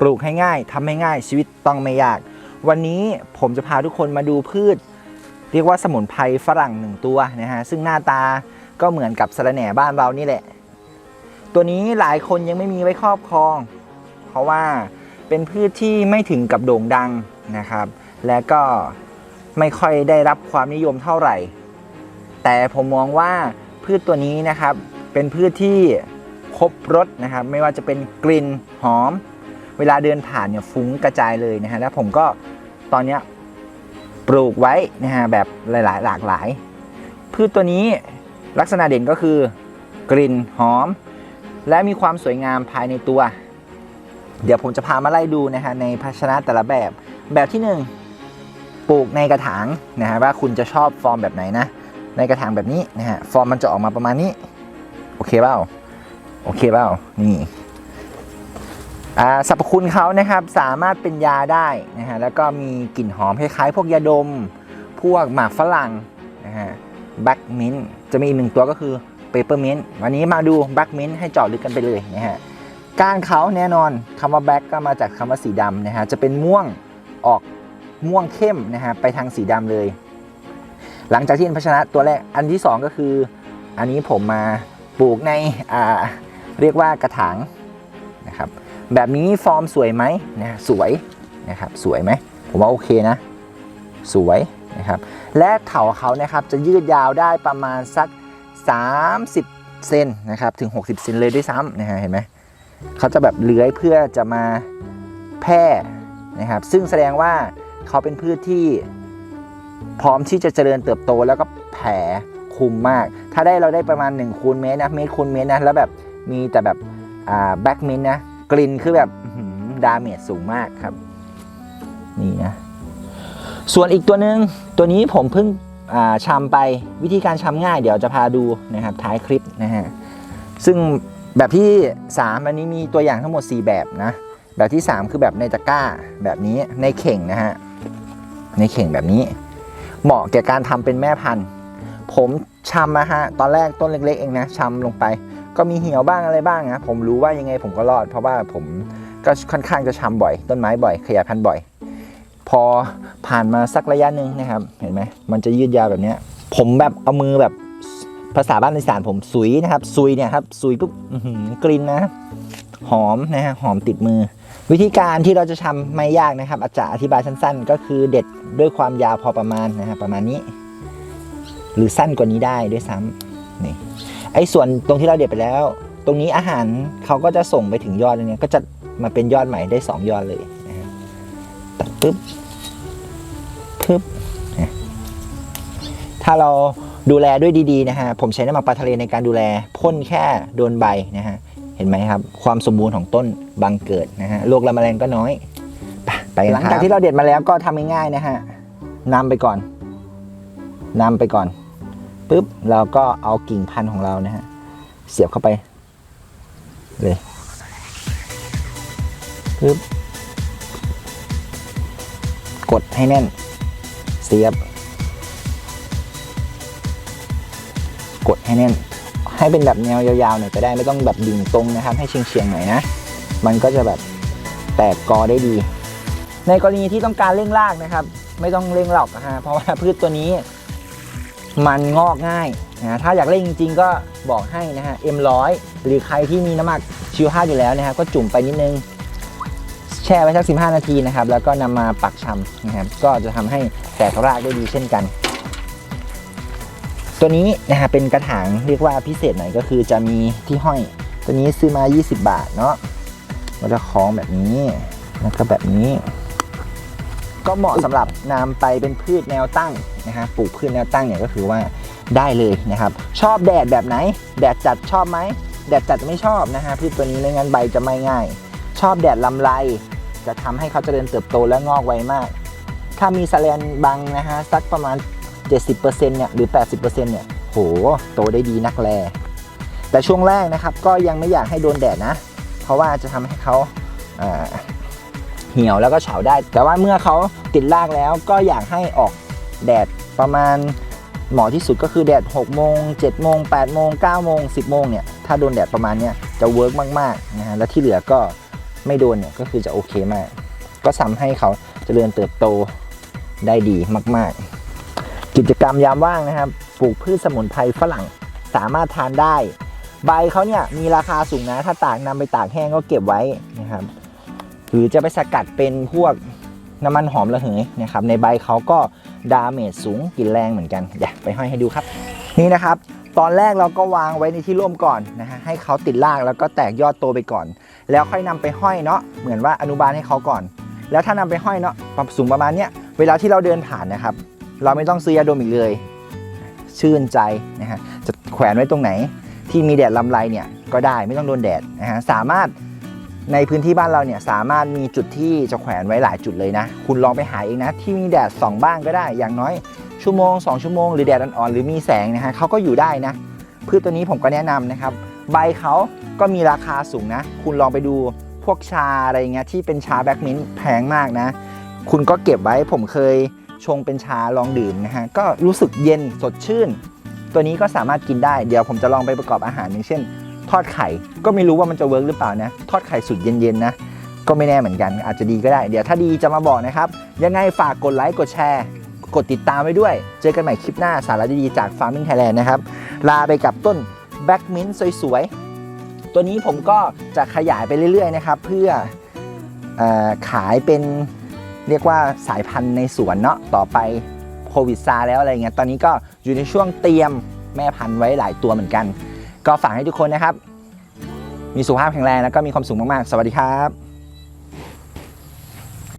ปลูกให้ง่ายทำให้ง่ายชีวิตต้องไม่ยาก วันนี้ผมจะพาทุกคนมาดูพืช เรียกว่าสมุนไพรฝรั่งหนึ่งตัวนะฮะซึ่งหน้าตาก็เหมือนกับสะระแหน่บ้านเรานี่แหละ ตัวนี้หลายคนยังไม่มีไว้ครอบครอง เพราะว่าเป็นพืชที่ไม่ถึงกับโด่งดังนะครับ และก็ไม่ค่อยได้รับความนิยมเท่าไหร่ แต่ผมมองว่าพืชตัวนี้นะครับ เป็นพืชที่ครบรสนะครับ ไม่ว่าจะเป็นกลิ่นหอม เวลาเดินผ่านเนี่ยฟุ้งกระจายเลยนะฮะแล้วผมก็ตอนเนี้ยปลูกไว้นะฮะแบบหลายๆ หลากหลาย พืชตัวนี้ลักษณะเด่นก็คือกลิ่นหอม และมีความสวยงามภายในตัว เดี๋ยวผมจะพามาไล่ดูนะฮะในภาชนะแต่ละแบบแบบที่หนึ่งปลูกในกระถางนะฮะว่าคุณจะชอบฟอร์มแบบไหนนะ ในกระถางแบบนี้นะฮะฟอร์มมันจะออกมาประมาณนี้ โอเคเปล่าโอเคเปล่านี่ สรรพคุณเขานะครับสามารถเป็นยาได้นะฮะแล้วก็มีกลิ่นหอมคล้ายๆพวกยาดม พวกหมากฝรั่งนะฮะแบ็กมินจะมีอีกหนึ่งตัวก็คือเปเปอร์มินวันนี้มาดูแบ็กมินให้เจาะลึกกันไปเลยนะฮะก้านเขาแน่นอนคำว่าแบ็กก็มาจากคำว่าสีดำนะฮะจะเป็นม่วงออกม่วงเข้มนะฮะไปทางสีดำเลย หลังจากที่เห็นภาชนะตัวแรกอันที่สองก็คือ อันนี้ผมมาปลูกในเรียกว่ากระถาง นะครับ แบบนี้ฟอร์มสวยไหมนะสวยนะครับสวยไหมผมว่าโอเคนะ สวยนะครับ และเถาเขานะครับจะยืดยาวได้ประมาณสัก 30เซนนะครับถึง 60เซนเลยด้วยซ้ำนะฮะเห็นไหมเขาจะแบบเลื้อยเพื่อจะมาแพร่นะครับ ซึ่งแสดงว่าเขาเป็นพืชที่พร้อมที่จะเจริญเติบโตแล้วก็แผ่คุมมาก ถ้าได้เราได้ประมาณ1คูณเมตรนะเมตรคูณเมตรนะแล้วแบบมีแต่แบบ อ่าแบ็กมินนะ กลิ่นคือแบบดาเมจสูงมากครับ นี่นะ ส่วนอีกตัวหนึ่งตัวนี้ผมเพิ่งอ่าชำไปวิธีการชำง่ายเดี๋ยวจะพาดูนะครับท้ายคลิปนะฮะ ซึ่งแบบที่ 3 อันนี้มีตัวอย่างทั้งหมด 4 แบบนะ แบบที่ 3 คือแบบในตะกร้าแบบนี้ในเข่งนะฮะ ในเข่งแบบนี้ เหมาะแก่การทำเป็นแม่พันธุ์ ผมชำนะฮะ ตอนแรกต้นเล็กๆเองนะชำลงไป ก็มีเหี่ยวบ้างอะไรบ้างนะผมรู้ว่ายังไงผมก็รอด เพราะว่าผมก็ค่อนข้างจะชำบ่อย ต้นไม้บ่อย ขยายพันธุ์บ่อย พอผ่านมาสักระยะหนึ่งนะครับ เห็นไหมมันจะยืดยาวแบบนี้ผมแบบเอามือแบบภาษาบ้านในสานผมสุยนะครับสุยเนี่ยครับสุยปุ๊บกลิ่นนะหอมนะฮะหอมติดมือ วิธีการที่เราจะทำไม่ยากนะครับ อาจจะอธิบายสั้น ๆ ก็คือเด็ดด้วยความยาวพอประมาณนะครับประมาณนี้ หรือสั้นกว่านี้ได้ด้วยซ้ำนี่ ไอ้ส่วนตรงที่เราเด็ดไปแล้ว ตรงนี้อาหารเขาก็จะส่งไปถึงยอดนเนี้ยก็จะมาเป็นยอดใหม่ได้สองยอดเลยนะตัดปึ๊บปึ๊บถ้าเราดูแลด้วยดีๆนะฮะผมใช้น้ำมันปลาทะเลในการดูแลพ่นแค่โดนใบนะฮะเห็นไหมครับ ความสมบูรณ์ของต้นบังเกิดนะฮะโรคละแมลงก็น้อยไปหลังจากที่เราเด็ดมาแล้วก็ทำง่ายๆนะฮะนำไปก่อนนำไปก่อน ปุ๊บเราก็เอากิ่งพันธุ์ของเรานะฮะเสียบเข้าไปเลยปุ๊บกดให้แน่น เสียบ กดให้แน่น ให้เป็นแบบแนวยาวๆหน่อยก็ได้ไม่ต้องแบบดิ่งตรงนะครับ ให้เฉียงๆหน่อยนะ มันก็จะแบบแตกกอได้ดี ในกรณีที่ต้องการเร่งรากนะครับ ไม่ต้องเร่งหรอกนะฮะเพราะว่าพืชตัวนี้ มันงอกง่ายนะถ้าอยากเร่งจริง ๆ ก็บอกให้นะฮะ M100 หรือใครที่มีน้ำหมักชิวห้าอยู่แล้วนะครับก็จุ่มไปนิดนึง แช่ไว้สัก 15 นาทีนะครับ แล้วก็นำมาปักชำนะครับก็จะทำให้แตกรากได้ดีเช่นกัน ตัวนี้นะฮะเป็นกระถางเรียกว่าพิเศษหน่อยก็คือจะมีที่ห้อย ตัวนี้ซื้อมา 20 บาทเนาะมันจะคล้องแบบนี้แล้วก็แบบนี้ ก็เหมาะสำหรับนำไปเป็นพืชแนวตั้งนะฮะปลูกพืชแนวตั้งเนี่ยก็คือว่าได้เลยนะครับ ชอบแดดแบบไหน แดดจัดชอบไหมแดดจัดไม่ชอบนะฮะพืชตัวนี้ไม่งั้นใบจะไม่ง่าย ชอบแดดลำไร จะทำให้เขาเจริญเติบโตและงอกไวมาก ถ้ามีสแลนบังนะฮะสักประมาณ 70%เนี่ยหรือ 80%เนี่ยโหโตได้ดีนักแลแต่ช่วงแรกนะครับก็ยังไม่อยากให้โดนแดดนะ เพราะว่าจะทำให้เขาอ่า เหี่ยวแล้วก็เฉาได้ แต่ว่าเมื่อเขาติดรากแล้วก็อยากให้ออกแดดประมาณเหมาะที่สุดก็คือแดด6โมง7โมง8โมง9โมง10โมงเนี่ยถ้าโดนแดดประมาณเนี้ยจะเวิร์กมากๆนะฮะและที่เหลือก็ไม่โดนเนี่ยก็คือจะโอเคมาก ก็ทำให้เขาเจริญเติบโตได้ดีมาก ๆ กิจกรรมยามว่างนะครับปลูกพืชสมุนไพรฝรั่งสามารถทานได้ ใบเขาเนี่ยมีราคาสูงนะ ถ้าตากนำไปตากแห้งก็เก็บไว้นะครับ หรือจะไปสกัดเป็นพวกน้ำมันหอมระเหยนะครับในใบเขาก็ดาเมจสูงกลิ่นแรงเหมือนกันเดี๋ยวไปห้อยให้ดูครับ นี่นะครับ ตอนแรกเราก็วางไว้ในที่ร่มก่อนนะฮะให้เขาติดรากแล้วก็แตกยอดโตไปก่อน แล้วค่อยนำไปห้อยเนาะเหมือนว่าอนุบาลให้เขาก่อน แล้วถ้านำไปห้อยเนาะปรับสูงประมาณเนี้ยเวลาที่เราเดินผ่านนะครับ เราไม่ต้องซื้อยาดมอีกเลย ชื่นใจนะฮะจะแขวนไว้ตรงไหน ที่มีแดดลำไรเนี่ยก็ได้ไม่ต้องโดนแดดนะฮะสามารถ ในพื้นที่บ้านเราเนี่ยสามารถมีจุดที่จะแขวนไว้หลายจุดเลยนะ คุณลองไปหาเองนะ ที่มีแดดส่องบ้างก็ได้ อย่างน้อยชั่วโมง 2 ชั่วโมงหรือแดดอ่อนๆหรือมีแสงนะฮะเขาก็อยู่ได้นะพืชตัวนี้ผมก็แนะนำนะครับ ใบเขาก็มีราคาสูงนะ คุณลองไปดูพวกชาอะไรเงี้ยที่เป็นชาแบล็กมินท์แพงมากนะ คุณก็เก็บไว้ผมเคยชงเป็นชาลองดื่มนะฮะก็รู้สึกเย็นสดชื่น ตัวนี้ก็สามารถกินได้เดี๋ยวผมจะลองไปประกอบอาหารอย่างเช่น ทอดไข่ ก็ไม่รู้ว่ามันจะเวิร์กหรือเปล่านะ ทอดไข่สุดเย็นๆนะ ก็ไม่แน่เหมือนกัน อาจจะดีก็ได้ เดี๋ยวถ้าดีจะมาบอกนะครับ ยังไงฝากกดไลค์กดแชร์ กดติดตามไว้ด้วย เจอกันใหม่คลิปหน้าสาระดีๆจาก Farming Thailand นะครับ ลาไปกับต้นแบ็กมินต์สวยๆ ตัวนี้ผมก็จะขยายไปเรื่อยๆนะครับ เพื่อออขายเป็นเรียกว่าสายพันธุ์ในสวนเนาะต่อไปโควิดซาแล้วอะไรเงี้ย ตอนนี้ก็อยู่ในช่วงเตรียมแม่พันธุ์ไว้หลายตัวเหมือนกัน ก็ฝากให้ทุกคนนะครับ มีสุขภาพแข็งแรงแล้วก็มีความสุขมากๆ สวัสดีครับ